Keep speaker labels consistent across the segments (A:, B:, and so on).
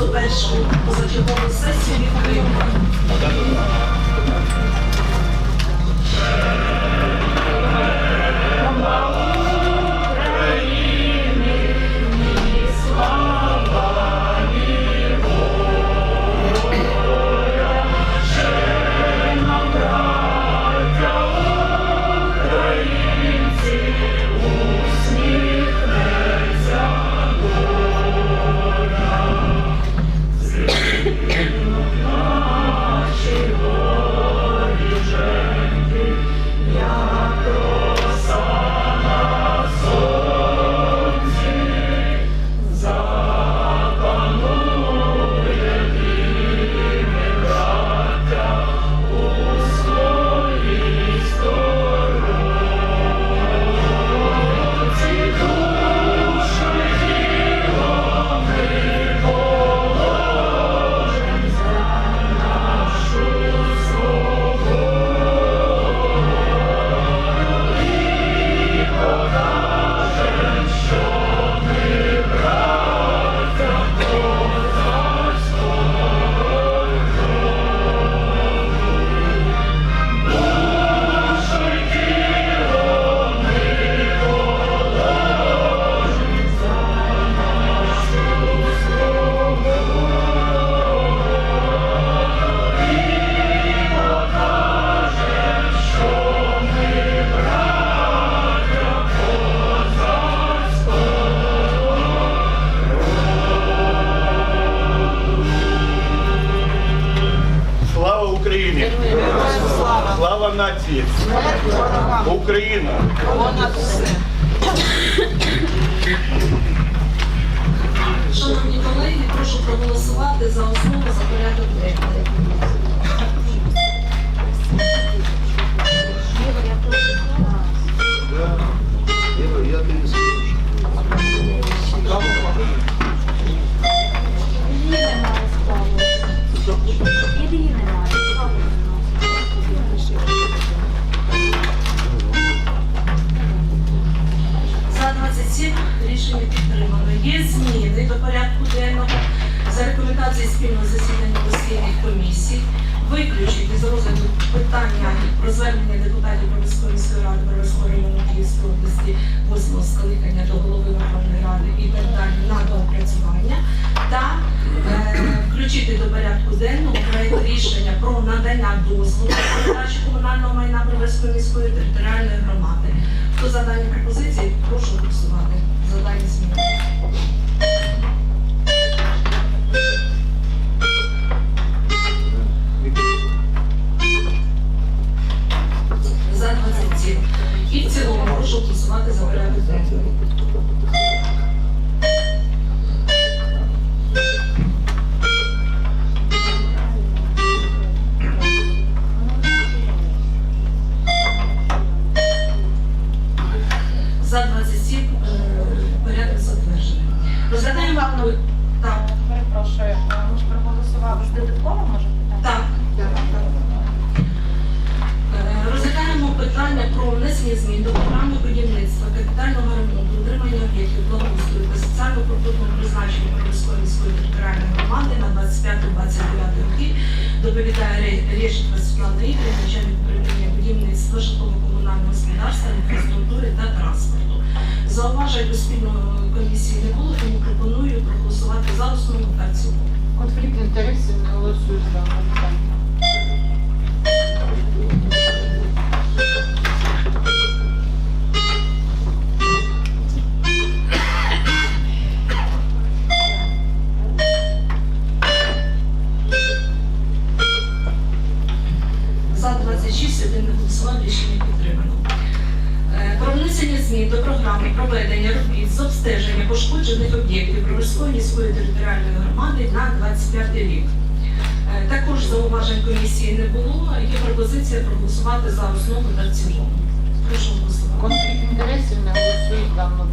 A: наявне оголошую 101 позачергову сесію відкритою.
B: Нації! Україна!
A: Шановні колеги, прошу проголосувати за основу за порядок. Про звернення депутатів Броварської міської ради Броварського району Київської області восьмого скликання до голови Верховної Ради і так далі на доопрацювання та е, включити до порядку денного проект рішення про надання дозволу передачу комунального майна Броварської міської територіальної громади. Хто за дані пропозиції, прошу голосувати за дані зміни. 27. І в цілому прошу голосувати за порядок денний. Об'єктів благоустрою та соціально-культурного призначення Київської міської територіальної громади на 25-29 роки доповідає Решетова Світлана Ігорівна, начальник управління будівництва, житлово-комунального господарства, інфраструктури та транспорту. Зауважень до спільної комісії не було, тому пропоную проголосувати за основу та цілому.
C: Конфлікт інтересів не голосують за питання.
A: 2025 рік. Е, також зауважень комісії не було. Є пропозиція проголосувати за основу та в цілому. Прошу голосувати.
C: Конфлікт інтересів не голосують
A: давно.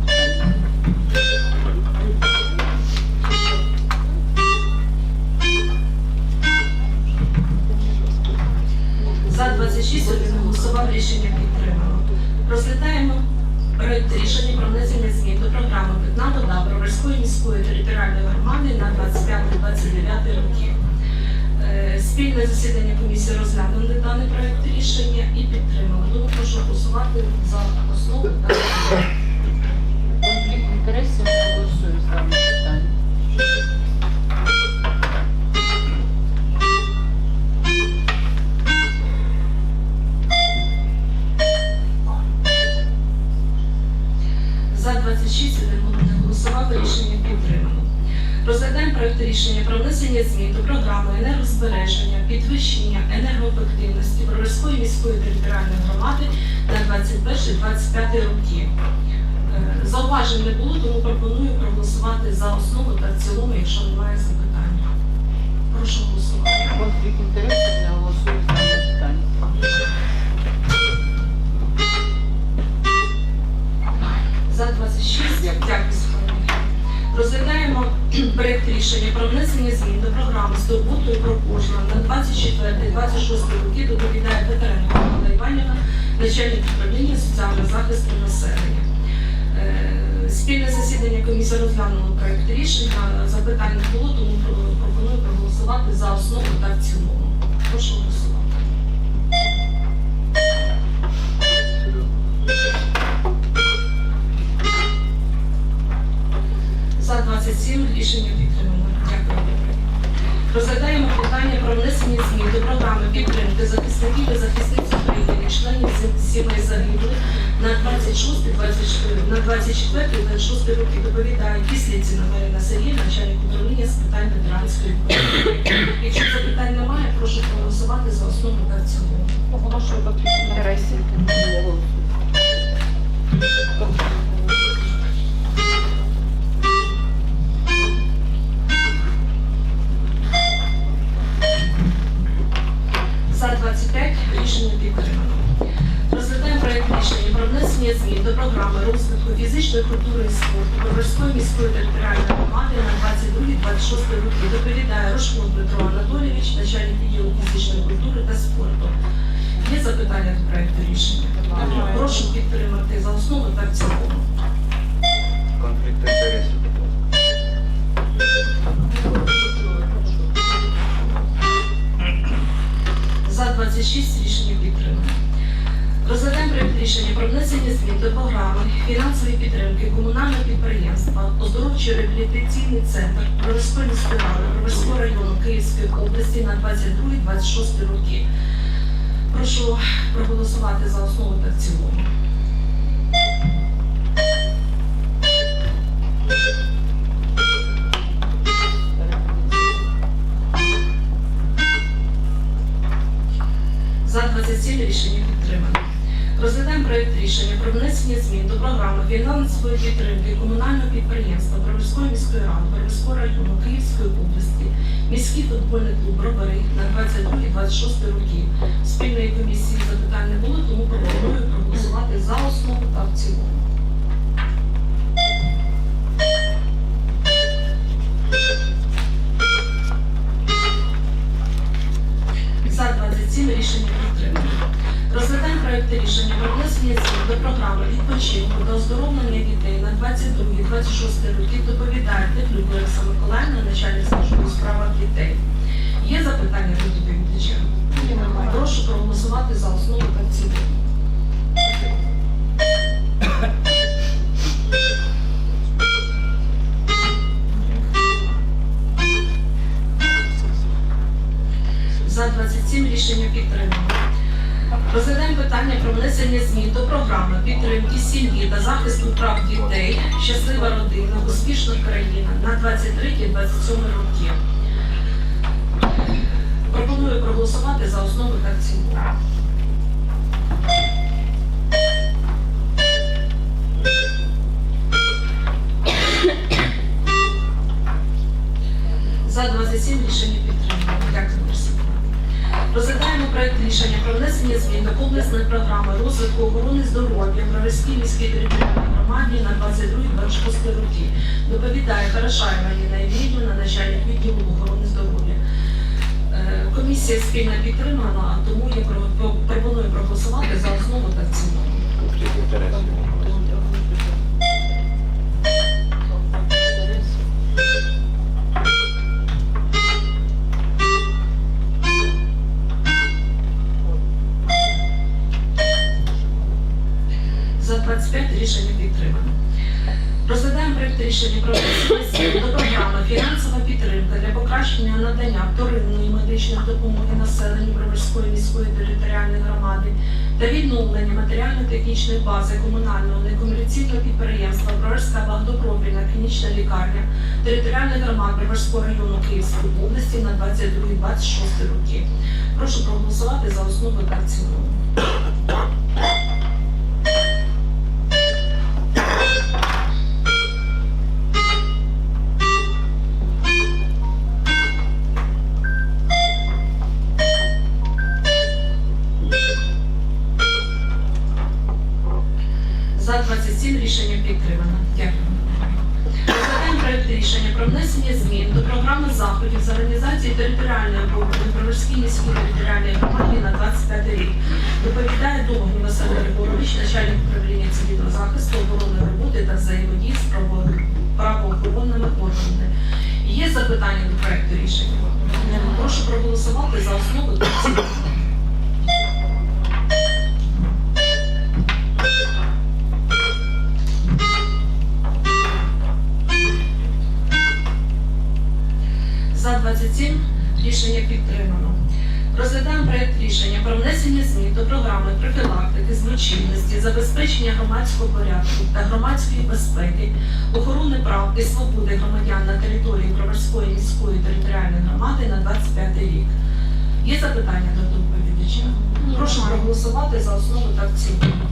A: На 21-25 роки. Е, Зауважень не було, тому пропоную проголосувати за основу та в цілому, якщо немає запитань. Прошу голосувати.
D: Конфлікт інтересів не голосую за питання.
A: За 26. Дякую, Світлана Розглядаємо проєкт рішення про внесення змін до програми з турботою про кожного на 24-26 роки доповідає Олена Іванівна, начальник управління соціального захисту населення. Е, Спільне засідання комісії розглянуло проєкт рішення. Запитань не було, тому пропоную проголосувати за основу та в цілому. Прошу голосувати. За 27 рішення підтримано. Розглядаємо питання про внесення змін до програми підтримки захисників і захисниць України, членів сім- сімей загиблих на 26, 24, на 24 26 роки. Доповідає Кисліціна Марина Сергіївна, начальник управління з питань ветеранської політики. Якщо запитань немає, прошу проголосувати за основу та в цілому.
D: Оголошую конфлікт
A: спорту міської територіальної громади на 22-26 роки. Доповідає Рожко Дмитро Анатолійович, начальник відділу фізичної культури та спорту. Є запитання до проєкту рішення? Прошу підтримати за основу та в цілому.
E: Конфлікт інтересів.
A: За 26 рішення підтримано. Розглядаємо проєкт рішення про внесення змін до програми фінансової підтримки комунального підприємства оздоровчий реабілітаційний центр Броварської міської ради району Київської області на 22-26 роки. Прошу проголосувати за основу та в цілому. За 27 рішення підтримано. Розглядаємо проєкт рішення про внесення змін до програми фінансової підтримки комунального підприємства Приморської міської ради Приморського району Київської області, міський футбольний клуб Бровари на 22-26 роки. Спільної комісії запитань не було, тому пропоную проголосувати за основу та в цілому. Програми відпочинку та оздоровлення дітей на 22-26 роки доповідає Теплюк Лариса Миколаївна, начальник служби у справах дітей. Є запитання до доповідача? Прошу проголосувати за основу та цілому. За 27 рішення підтримано. Питання про внесення змін до програми підтримки сім'ї та захисту прав дітей Щаслива родина, успішна країна на 23-27 роки. Пропоную проголосувати за основу та в цілому. Міській територіальній громаді на 22-26 роки. Доповідає Хорошаєва Ніна Євгенівна, начальник відділу охорони здоров'я. Е, Комісія спільно підтримана, тому я пропоную проголосувати за основу та та відновлення матеріально-технічної бази комунального некомерційного підприємства Прорська багатопрофільна клінічна лікарня територіальних громад Броварського району Київської області на 22-26 роки. Прошу проголосувати за основу та в. За 27 рішення підтримано. Дякую. Розглядаємо проект рішення про внесення змін до програми заходів з організації територіальної оборони Броварській міській територіальній громаді на 25 рік. Доповідає Довгий Василь Григорович, начальник управління цивільного захисту, оборони роботи та взаємодії з правоохоронними органами. Є запитання до проекту рішення? Прошу проголосувати за основу та цілому. За 27 рішення підтримано. Розглядаємо проект рішення про внесення змін до програми профілактики злочинності, забезпечення громадського порядку та громадської безпеки, охорони прав і свободи громадян на території Броварської міської територіальної громади на 25 рік. Є запитання до доповідача? Прошу проголосувати за основу та в цілому.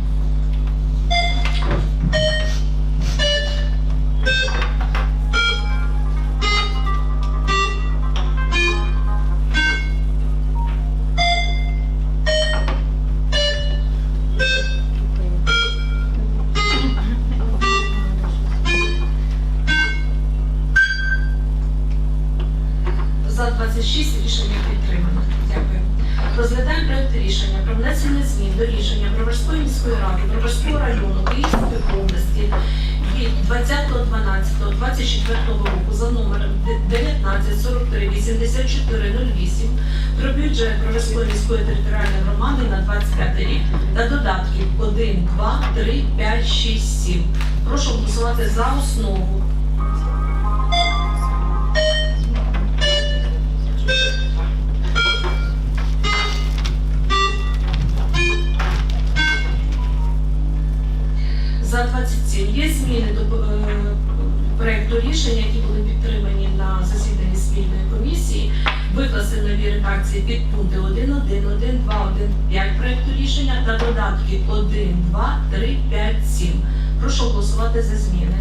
A: Року за номером 19438408 про бюджет Броварської міської територіальної громади на 25 рік та додатків 1, 2, 3, 5, 6, 7. Прошу голосувати за основу. За 27 є зміни до е, рішення, які були підтримані на засіданні спільної комісії. Викласти нові редакції підпункти 1.1, 1.2, 1.5 проекту рішення та додатки 1, 2, 3, 5, 7. Прошу голосувати за зміни.